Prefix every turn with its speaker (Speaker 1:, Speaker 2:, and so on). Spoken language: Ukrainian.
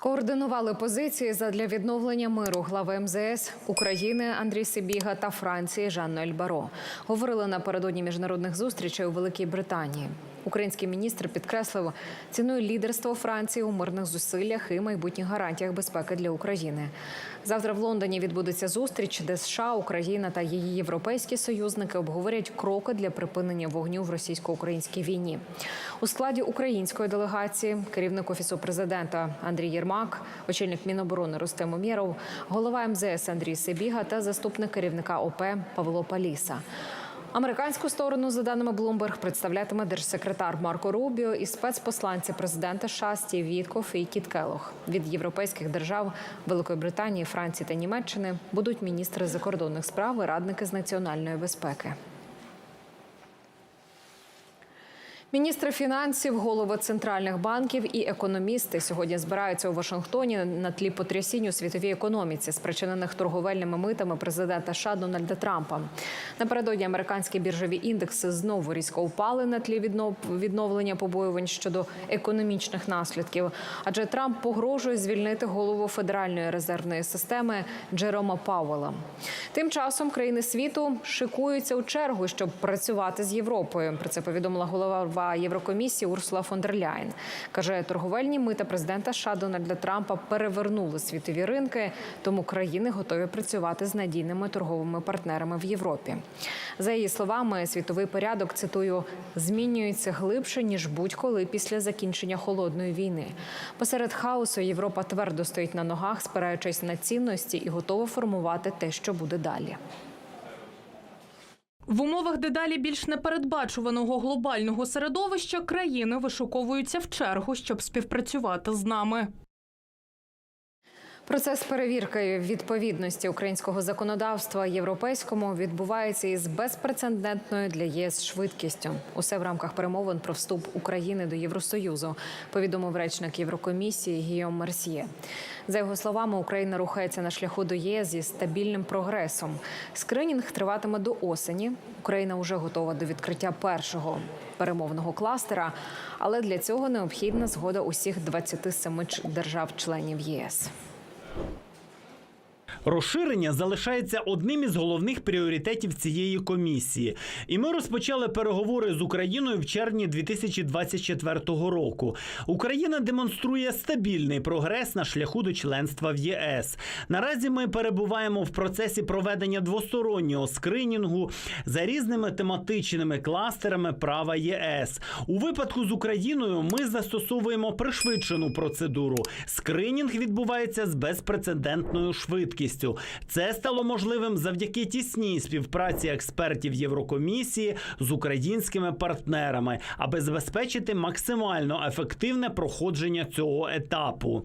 Speaker 1: Скоординували позиції задля відновлення миру глави МЗС України Андрій Сибіга та Франції Жанна Ельбаро. Говорили напередодні міжнародних зустрічей у Великій Британії. Український міністр підкреслив, цінує лідерство Франції у мирних зусиллях і майбутніх гарантіях безпеки для України. Завтра в Лондоні відбудеться зустріч, де США, Україна та її європейські союзники обговорять кроки для припинення вогню в російсько-українській війні. У складі української делегації керівник офісу президента Андрій Єрмак, очільник Міноборони Рустем Умєров, голова МЗС Андрій Сибіга та заступник керівника ОП Павло Паліса. Американську сторону, за даними Bloomberg, представлятиме держсекретар Марко Рубіо і спецпосланці президента США Стів Вітков і Кіт Келох. Від європейських держав Великої Британії, Франції та Німеччини будуть міністри закордонних справ і радники з національної безпеки. Міністри фінансів, голови центральних банків і економісти сьогодні збираються у Вашингтоні на тлі потрясінь у світовій економіці, спричинених торговельними митами президента США Дональда Трампа. Напередодні американські біржові індекси знову різко впали на тлі віднов- відновлення побоювань щодо економічних наслідків. Адже Трамп погрожує звільнити голову Федеральної резервної системи Джерома Пауела. Тим часом країни світу шикуються у чергу, щоб працювати з Європою. Про це повідомила голова Єврокомісії Урсула фон дер Ляйн. Каже, торговельні мита президента США Дональда Трампа перевернули світові ринки, тому країни готові працювати з надійними торговими партнерами в Європі. За її словами, світовий порядок цитую змінюється глибше ніж будь-коли після закінчення холодної війни. Посеред хаосу Європа твердо стоїть на ногах, спираючись на цінності і готова формувати те, що буде далі.
Speaker 2: В умовах дедалі більш непередбачуваного глобального середовища країни вишуковуються в чергу, щоб співпрацювати з нами.
Speaker 1: Процес перевірки відповідності українського законодавства європейському відбувається із безпрецедентною для ЄС швидкістю. Усе в рамках перемовин про вступ України до Євросоюзу, повідомив речник Єврокомісії Гійом Мерсьє. За його словами, Україна рухається на шляху до ЄС зі стабільним прогресом. Скринінг триватиме до осені. Україна вже готова до відкриття першого перемовного кластера, але для цього необхідна згода усіх 27 ч- держав-членів ЄС.
Speaker 3: Розширення залишається одним із головних пріоритетів цієї комісії. І ми розпочали переговори з Україною в червні 2024 року. Україна демонструє стабільний прогрес на шляху до членства в ЄС. Наразі ми перебуваємо в процесі проведення двостороннього скринінгу за різними тематичними кластерами права ЄС. У випадку з Україною ми застосовуємо пришвидшену процедуру. Скринінг відбувається з безпрецедентною швидкістю. Це стало можливим завдяки тісній співпраці експертів Єврокомісії з українськими партнерами, аби забезпечити максимально ефективне проходження цього етапу.